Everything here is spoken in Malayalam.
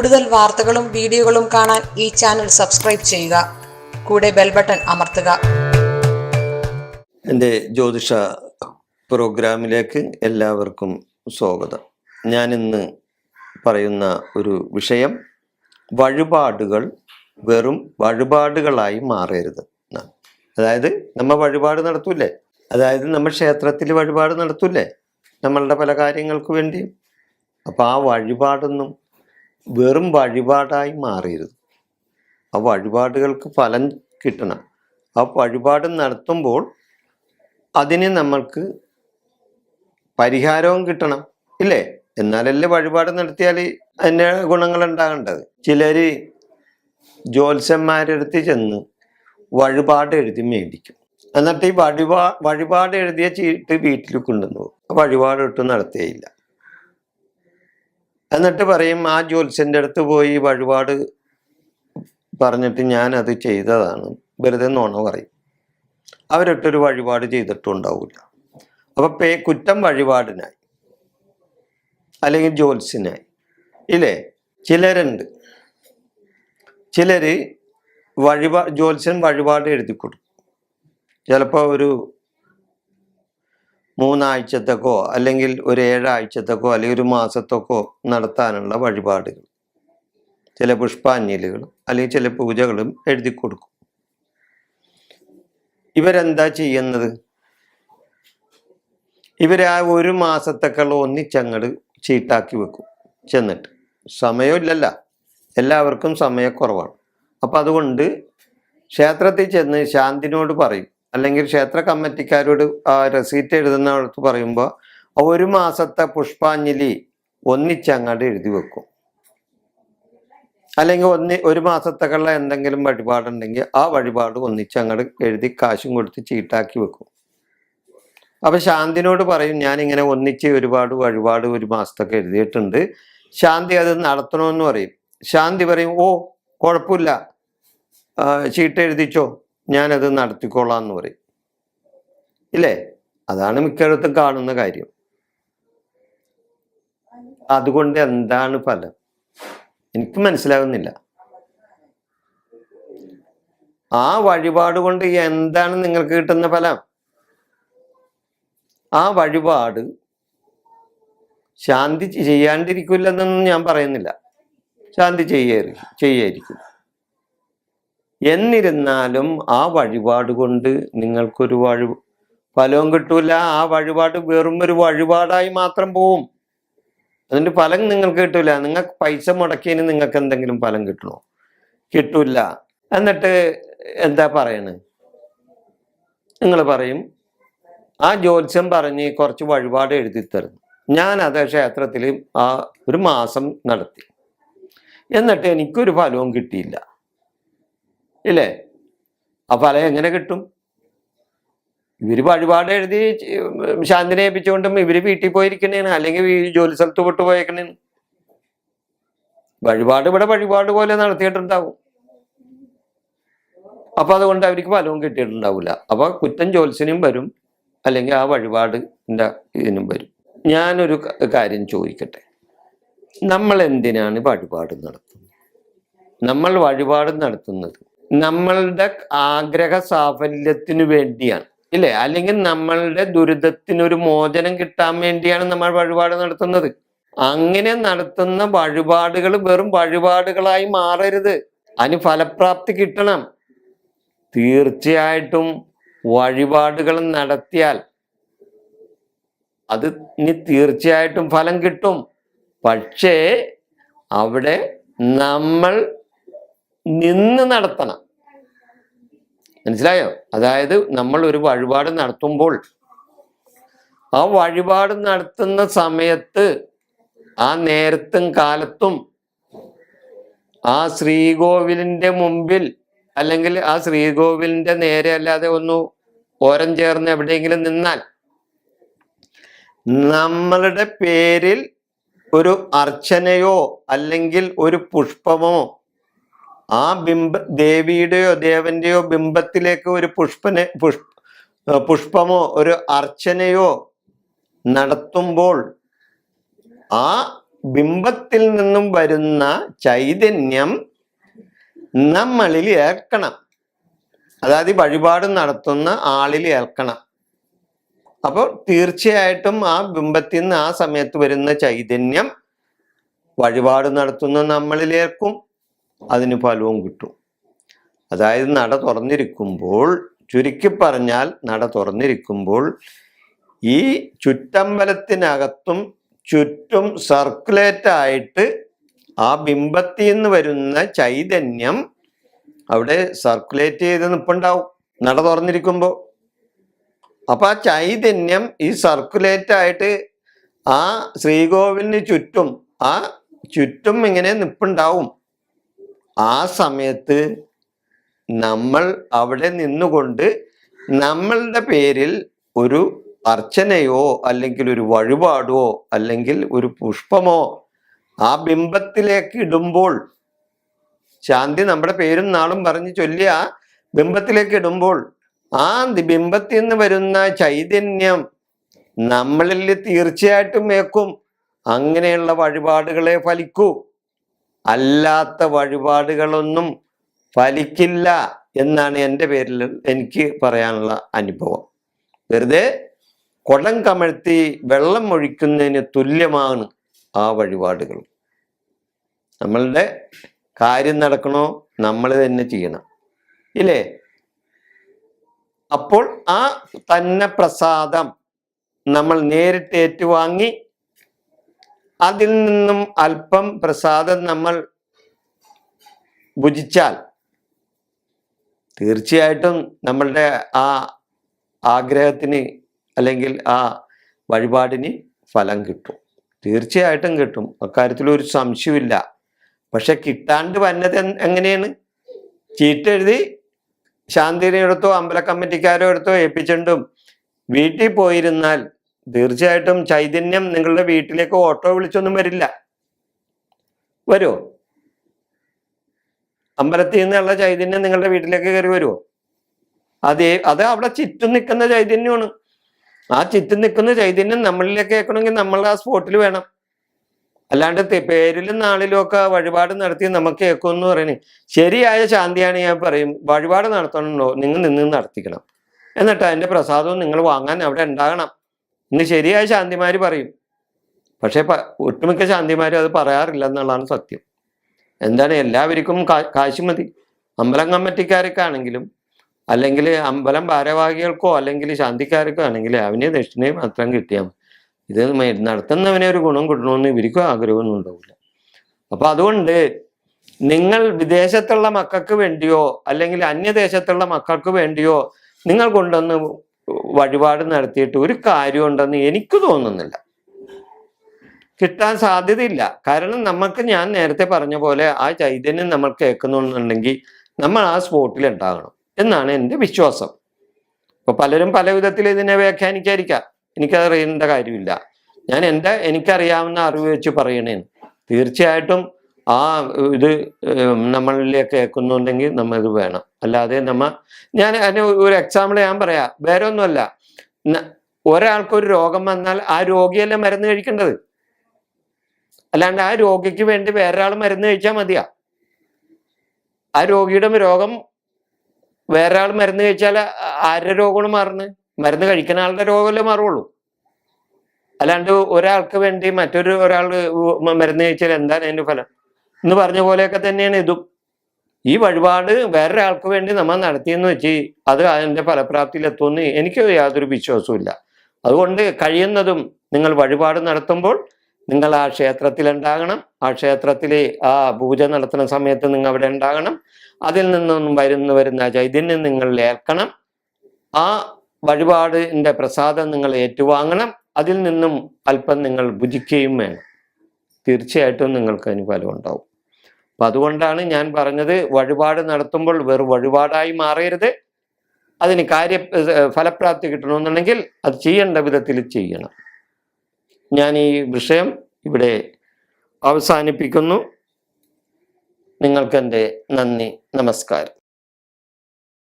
കൂടുതൽ വാർത്തകളും വീഡിയോകളും കാണാൻ ഈ ചാനൽ സബ്സ്ക്രൈബ് ചെയ്യുക. കൂടെ ബെൽ ബട്ടൺ അമർത്തുക. എന്റെ ജ്യോതിഷ പ്രോഗ്രാമിലേക്ക് എല്ലാവർക്കും സ്വാഗതം. ഞാനിന്ന് പറയുന്ന ഒരു വിഷയം വഴിപാടുകൾ വെറും വഴിപാടുകളായി മാറരുത്. അതായത് നമ്മൾ വഴിപാട് നടത്തൂലേ അതായത് നമ്മൾ ക്ഷേത്രത്തിൽ വഴിപാട് നടത്തൂലേ നമ്മളുടെ പല കാര്യങ്ങൾക്ക് വേണ്ടിയും. അപ്പോൾ ആ വഴിപാടൊന്നും വെറും വഴിപാടായി മാറരുത് ആ വഴിപാടുകൾക്ക് ഫലം കിട്ടണം. ആ വഴിപാട് നടത്തുമ്പോൾ അതിന് നമ്മൾക്ക് പരിഹാരവും കിട്ടണം ഇല്ലേ? എന്നാലല്ലേ വഴിപാട് നടത്തിയാൽ അതിന്റെ ഗുണങ്ങൾ ഉണ്ടാകേണ്ടത്. ചിലർ ജ്യോത്സ്യന്മാരെടുത്ത് ചെന്ന് വഴിപാട് എഴുതി മേടിക്കും. എന്നിട്ട് ഈ വഴിപാ വഴിപാട് എഴുതിയ ചീട്ട് വീട്ടിൽ കൊണ്ടുവന്നു വഴിപാട് ഒട്ടും നടത്തിയില്ല എന്നിട്ട് പറയും ആ ജ്യോത്സ്യന്റെ അടുത്ത് പോയി വഴിപാട് പറഞ്ഞിട്ട് ഞാൻ അത് ചെയ്തതാണ്. വെറുതെ നോണോ പറയും. അവരൊട്ടൊരു വഴിപാട് ചെയ്തിട്ടും ഉണ്ടാവില്ല അപ്പൊ പേ കുറ്റം വഴിപാടിനായി. അല്ലെങ്കിൽ ജ്യോത്സ്യനായി. ഇല്ലേ? ചിലരുണ്ട്. ചിലര് വഴിപാ ജ്യോത്സ്യൻ വഴിപാട് എഴുതി കൊടുക്കും ചിലപ്പോൾ ഒരു മൂന്നാഴ്ചത്തേക്കോ അല്ലെങ്കിൽ ഒരു ഏഴാഴ്ചത്തേക്കോ അല്ലെങ്കിൽ ഒരു മാസത്തേക്കോ നടത്താനുള്ള വഴിപാടുകൾ. ചില പുഷ്പാഞ്ജലികളും അല്ലെങ്കിൽ ചില പൂജകളും എഴുതി കൊടുക്കും. ഇവരെന്താ ചെയ്യുന്നത്? ഇവരെ ആ ഒരു മാസത്തേക്കുള്ള ഒന്നിച്ചങ്ങട് ചീട്ടാക്കി വെക്കും. ചെന്നിട്ട് സമയമില്ലല്ല. എല്ലാവർക്കും സമയക്കുറവാണ്. അപ്പം അതുകൊണ്ട് ക്ഷേത്രത്തിൽ ചെന്ന് ശാന്തിനോട് പറയും. അല്ലെങ്കിൽ ക്ഷേത്ര കമ്മിറ്റിക്കാരോട് റെസീറ്റ് എഴുതുന്നിടത്ത് പറയുമ്പോൾ ഒരു മാസത്തെ പുഷ്പാഞ്ജലി ഒന്നിച്ചങ്ങട് എഴുതി വെക്കും. അല്ലെങ്കിൽ ഒന്ന് ഒരു മാസത്തേക്കുള്ള എന്തെങ്കിലും വഴിപാടുണ്ടെങ്കിൽ ആ വഴിപാട് ഒന്നിച്ച് അങ്ങോട്ട് എഴുതി കാശും കൊടുത്ത് ചീട്ടാക്കി വെക്കും. അപ്പൊ ശാന്തിനോട് പറയും ഞാൻ ഇങ്ങനെ ഒന്നിച്ച് ഒരുപാട് വഴിപാട് ഒരു മാസത്തൊക്കെ എഴുതിയിട്ടുണ്ട്. ശാന്തി അത് നടത്തണമെന്ന് പറയും. ശാന്തി പറയും ഓ കുഴപ്പമില്ല. ചീട്ട് എഴുതിച്ചോ. ഞാനത് നടത്തിക്കോളാം എന്ന് പറയും. ഇല്ലേ? അതാണ് മിക്കയിടത്തും കാണുന്ന കാര്യം. അതുകൊണ്ട് എന്താണ് ഫലം? എനിക്ക് മനസ്സിലാകുന്നില്ല. ആ വഴിപാട് കൊണ്ട് എന്താണ് നിങ്ങൾക്ക് കിട്ടുന്ന ഫലം? ആ വഴിപാട് ശാന്തി ചെയ്യാണ്ടിരിക്കില്ലെന്നൊന്നും ഞാൻ പറയുന്നില്ല. ശാന്തി ചെയ്യായിരിക്കും ചെയ്യായിരിക്കും. എന്നിരുന്നാലും ആ വഴിപാട് കൊണ്ട് നിങ്ങൾക്കൊരു വഴി ഫലവും കിട്ടൂല. ആ വഴിപാട് വെറും ഒരു വഴിപാടായി മാത്രം പോവും. അതിന്റെ ഫലം നിങ്ങൾക്ക് കിട്ടൂല. നിങ്ങൾക്ക് പൈസ മുടക്കിയതിന് നിങ്ങൾക്ക് എന്തെങ്കിലും ഫലം കിട്ടണോ? കിട്ടൂല. എന്നിട്ട് എന്താ പറയണ്? നിങ്ങൾ പറയും ആ ജ്യോത്സ്യം പറഞ്ഞ് കുറച്ച് വഴിപാട് എഴുതി തരുന്നു. ഞാൻ അത് ക്ഷേത്രത്തിൽ ആ ഒരു മാസം നടത്തി. എന്നിട്ട് എനിക്കൊരു ഫലവും കിട്ടിയില്ല. ഇല്ലേ? അപ്പൊ അല എങ്ങനെ കിട്ടും? ഇവർ വഴിപാട് എഴുതി ശാന്തിനെ ഏൽപ്പിച്ചുകൊണ്ടും ഇവർ വീട്ടിൽ പോയിരിക്കണേന് അല്ലെങ്കിൽ ജോലി സ്ഥലത്ത് വിട്ടു പോയേക്കണേന് വഴിപാട് ഇവിടെ വഴിപാട് പോലെ നടത്തിയിട്ടുണ്ടാവും. അപ്പൊ അതുകൊണ്ട് അവർക്ക് ഫലവും കിട്ടിയിട്ടുണ്ടാവില്ല അപ്പൊ കുറ്റം ജോത്സ്യനും വരും. അല്ലെങ്കിൽ ആ വഴിപാടിന്റെ ഇതിനും വരും. ഞാനൊരു കാര്യം ചോദിക്കട്ടെ. നമ്മൾ എന്തിനാണ് വഴിപാട് നടത്തുന്നത്? നമ്മൾ വഴിപാട് നടത്തുന്നത് നമ്മളുടെ ആഗ്രഹ സാഫല്യത്തിനു വേണ്ടിയാണ്. ഇല്ലേ? അല്ലെങ്കിൽ നമ്മളുടെ ദുരിതത്തിനൊരു മോചനം കിട്ടാൻ വേണ്ടിയാണ് നമ്മൾ വഴിപാട് നടത്തുന്നത്. അങ്ങനെ നടത്തുന്ന വഴിപാടുകൾ വെറും വഴിപാടുകളായി മാറരുത്. അതിന് ഫലപ്രാപ്തി കിട്ടണം. തീർച്ചയായിട്ടും വഴിപാടുകൾ നടത്തിയാൽ അത് ഇനി തീർച്ചയായിട്ടും ഫലം കിട്ടും. പക്ഷേ അവിടെ നമ്മൾ നിന്ന് നടത്തണം. മനസ്സിലായോ? അതായത് നമ്മൾ ഒരു വഴിപാട് നടത്തുമ്പോൾ ആ വഴിപാട് നടത്തുന്ന സമയത്ത് ആ നേരത്തും കാലത്തും ആ ശ്രീകോവിലിന്റെ മുമ്പിൽ അല്ലെങ്കിൽ ആ ശ്രീകോവിലിന്റെ നേരെ അല്ലാതെ ഒന്ന് ഓരം ചേർന്ന് എവിടെയെങ്കിലും നിന്നാൽ നമ്മളുടെ പേരിൽ ഒരു അർച്ചനയോ അല്ലെങ്കിൽ ഒരു പുഷ്പമോ ആ ബിംബ ദേവിയുടെയോ ദേവന്റെയോ ബിംബത്തിലേക്ക് ഒരു പുഷ്പനെ പുഷ് പുഷ്പമോ ഒരു അർച്ചനയോ നടത്തുമ്പോൾ ആ ബിംബത്തിൽ നിന്നും വരുന്ന ചൈതന്യം നമ്മളിൽ ഏൽക്കണം. അതായത് വഴിപാട് നടത്തുന്ന ആളിൽ ഏൽക്കണം. അപ്പോൾ തീർച്ചയായിട്ടും ആ ബിംബത്തിൽ നിന്ന് ആ സമയത്ത് വരുന്ന ചൈതന്യം വഴിപാട് നടത്തുന്ന നമ്മളിലേക്കും അതിന് ഫലവും കിട്ടും. അതായത് നട തുറന്നിരിക്കുമ്പോൾ ചുരുക്കി പറഞ്ഞാൽ നട തുറന്നിരിക്കുമ്പോൾ ഈ ചുറ്റമ്പലത്തിനകത്തും ചുറ്റും സർക്കുലേറ്റ് ആയിട്ട് ആ ബിംബത്തിൽ നിന്ന് വരുന്ന ചൈതന്യം അവിടെ സർക്കുലേറ്റ് ചെയ്ത് നിൽപ്പുണ്ടാവും നട തുറന്നിരിക്കുമ്പോൾ അപ്പം ആ ചൈതന്യം ഈ സർക്കുലേറ്റ് ആയിട്ട് ആ ശ്രീകോവിലിന് ചുറ്റും ആ ചുറ്റും ഇങ്ങനെ നിൽപ്പുണ്ടാവും ആ സമയത്ത് നമ്മൾ അവിടെ നിന്നുകൊണ്ട് നമ്മളുടെ പേരിൽ ഒരു അർച്ചനയോ അല്ലെങ്കിൽ ഒരു വഴിപാടോ അല്ലെങ്കിൽ ഒരു പുഷ്പമോ ആ ബിംബത്തിലേക്ക് ഇടുമ്പോൾ ശാന്തി നമ്മുടെ പേരും നാളും പറഞ്ഞ് ചൊല്ലിയ ബിംബത്തിലേക്ക് ഇടുമ്പോൾ ആ ബിംബത്തിൽ നിന്ന് വരുന്ന ചൈതന്യം നമ്മളിൽ തീർച്ചയായിട്ടും ഏക്കും അങ്ങനെയുള്ള വഴിപാടുകളെ ഫലിക്കൂ. അല്ലാത്ത വഴിപാടുകളൊന്നും ഫലിക്കില്ല എന്നാണ് എന്റെ പേരിൽ എനിക്ക് പറയാനുള്ള അനുഭവം. വെറുതെ കുടം കമഴ്ത്തി വെള്ളം ഒഴിക്കുന്നതിന് തുല്യമാണ് ആ വഴിപാടുകൾ. നമ്മളുടെ കാര്യം നടക്കണോ? നമ്മൾ തന്നെ ചെയ്യണം. ഇല്ലേ? അപ്പോൾ ആ തന്നെ പ്രസാദം നമ്മൾ നേരിട്ട് ഏറ്റുവാങ്ങി അതിൽ നിന്നും അല്പം പ്രസാദം നമ്മൾ ഭുജിച്ചാൽ തീർച്ചയായിട്ടും നമ്മളുടെ ആ ആഗ്രഹത്തിന് അല്ലെങ്കിൽ ആ വഴിപാടിന് ഫലം കിട്ടും. തീർച്ചയായിട്ടും കിട്ടും. അക്കാര്യത്തിൽ ഒരു സംശയമില്ല പക്ഷെ കിട്ടാണ്ട് വന്നത് എങ്ങനെയാണ്? ചീട്ടെഴുതി ശാന്തിനെ എടുത്തോ അമ്പല കമ്മിറ്റിക്കാരോ എടുത്തോ ഏൽപ്പിച്ചിട്ടും വീട്ടിൽ പോയിരുന്നാൽ തീർച്ചയായിട്ടും ചൈതന്യം നിങ്ങളുടെ വീട്ടിലേക്ക് ഓട്ടോ വിളിച്ചൊന്നും വരില്ല. വരുമോ അമ്പലത്തിൽ നിന്നുള്ള ചൈതന്യം നിങ്ങളുടെ വീട്ടിലേക്ക് കയറി വരുമോ അതേ അത് അവിടെ ചുറ്റും നിൽക്കുന്ന ചൈതന്യമാണ്. ആ ചുറ്റും നിൽക്കുന്ന ചൈതന്യം നമ്മളിലേക്ക് കേൾക്കണമെങ്കിൽ നമ്മൾ ആ സ്പോട്ടിൽ വേണം. അല്ലാണ്ട് പേരിലും നാളിലും ഒക്കെ വഴിപാട് നടത്തി നമുക്ക് കേൾക്കും എന്ന് പറയണേ. ശരിയായ ശാന്തിയാണ് ഞാൻ പറയും. വഴിപാട് നടത്തണമല്ലോ. നിങ്ങൾ നിന്ന് നടത്തിക്കണം. എന്നിട്ട് അതിന്റെ പ്രസാദവും നിങ്ങൾ വാങ്ങാൻ അവിടെ ഉണ്ടാകണം. ഇന്ന് ശരിയായ ശാന്തിമാര് പറയും. പക്ഷേ ഒട്ടുമിക്ക ശാന്തിമാരും അത് പറയാറില്ല എന്നുള്ളതാണ് സത്യം. എന്താണ് എല്ലാവർക്കും കാശ് മതി. അമ്പലം കമ്മിറ്റിക്കാരൊക്കെ ആണെങ്കിലും അല്ലെങ്കിൽ അമ്പലം ഭാരവാഹികൾക്കോ അല്ലെങ്കിൽ ശാന്തിക്കാർക്കോ ആണെങ്കിൽ അവന് ദക്ഷിണയും മാത്രം കിട്ടിയാൽ മതി. ഇത് നടത്തുന്നവനെ ഒരു ഗുണം കിട്ടണമെന്ന് ഇവർക്കും ആഗ്രഹമൊന്നും ഉണ്ടാവില്ല. അപ്പൊ അതുകൊണ്ട് നിങ്ങൾ വിദേശത്തുള്ള മക്കൾക്ക് വേണ്ടിയോ അല്ലെങ്കിൽ അന്യദേശത്തുള്ള മക്കൾക്ക് വേണ്ടിയോ നിങ്ങൾ കൊണ്ടുവന്ന് വഴിപാട് നടത്തിയിട്ട് ഒരു കാര്യം ഉണ്ടെന്ന് എനിക്ക് തോന്നുന്നില്ല. കിട്ടാൻ സാധ്യതയില്ല. കാരണം നമുക്ക് ഞാൻ നേരത്തെ പറഞ്ഞ പോലെ ആ ചൈതന്യം നമ്മൾ കേൾക്കുന്നുണ്ടെങ്കിൽ നമ്മൾ ആ സ്പോട്ടിൽ ഉണ്ടാകണം എന്നാണ് എന്റെ വിശ്വാസം. ഇപ്പൊ പലരും പല വിധത്തിൽ ഇതിനെ വ്യാഖ്യാനിക്കാതിരിക്കാം. എനിക്കത് അറിയേണ്ട കാര്യമില്ല. ഞാൻ എന്റെ എനിക്കറിയാവുന്ന അറിവ് വെച്ച് പറയണേന്ന് തീർച്ചയായിട്ടും ആ ഇത് നമ്മളിലേക്ക് കേൾക്കുന്നുണ്ടെങ്കിൽ നമ്മൾ ഇത് വേണം. അല്ലാതെ നമ്മ ഞാൻ അതിന് ഒരു എക്സാമ്പിൾ ഞാൻ പറയാ. വേറെ ഒന്നുമല്ല ഒരാൾക്കൊരു രോഗം വന്നാൽ ആ രോഗിയല്ല മരുന്ന് കഴിക്കേണ്ടത്? അല്ലാണ്ട് ആ രോഗിക്ക് വേണ്ടി വേറെ മരുന്ന് കഴിച്ചാൽ മതിയാ. ആ രോഗിയുടെ രോഗം വേറെ മരുന്ന് കഴിച്ചാൽ ആരുടെ രോഗമാണ് മാറുന്നത്? മരുന്ന് കഴിക്കുന്ന ആളുടെ രോഗമല്ലേ മാറുള്ളൂ. അല്ലാണ്ട് ഒരാൾക്ക് വേണ്ടി മറ്റൊരു ഒരാൾ മരുന്ന് കഴിച്ചാൽ എന്താണ് അതിന്റെ ഫലം? എന്ന് പറഞ്ഞ പോലെയൊക്കെ തന്നെയാണ് ഇതും. ഈ വഴിപാട് വേറൊരാൾക്ക് വേണ്ടി നമ്മൾ നടത്തിയെന്ന് വെച്ച് അത് അതിന്റെ ഫലപ്രാപ്തിയിൽ എത്തുമെന്ന് എനിക്ക് യാതൊരു വിശ്വാസവും ഇല്ല. അതുകൊണ്ട് കഴിയുന്നതും നിങ്ങൾ വഴിപാട് നടത്തുമ്പോൾ നിങ്ങൾ ആ ക്ഷേത്രത്തിൽ ഉണ്ടാകണം. ആ ക്ഷേത്രത്തിലെ ആ പൂജ നടത്തുന്ന സമയത്ത് നിങ്ങൾ അവിടെ ഉണ്ടാകണം. അതിൽ നിന്നും വരുന്ന വരുന്ന ചൈതന്യം നിങ്ങൾ ഏൽക്കണം. ആ വഴിപാടിന്റെ പ്രസാദം നിങ്ങൾ ഏറ്റുവാങ്ങണം. അതിൽ നിന്നും അല്പം നിങ്ങൾ ഭുജിക്കുകയും വേണം. തീർച്ചയായിട്ടും നിങ്ങൾക്ക് അതിന് ഉണ്ടാവും. അപ്പൊ അതുകൊണ്ടാണ് ഞാൻ പറഞ്ഞത് വഴിപാട് നടത്തുമ്പോൾ വെറും വഴിപാടായി മാറരുത്. അതിന് കാര്യ ഫലപ്രാപ്തി കിട്ടണമെന്നുണ്ടെങ്കിൽ അത് ചെയ്യേണ്ട വിധത്തിൽ ചെയ്യണം. ഞാൻ ഈ വിഷയം ഇവിടെ അവസാനിപ്പിക്കുന്നു. നിങ്ങൾക്കെന്റെ നന്ദി നമസ്കാരം.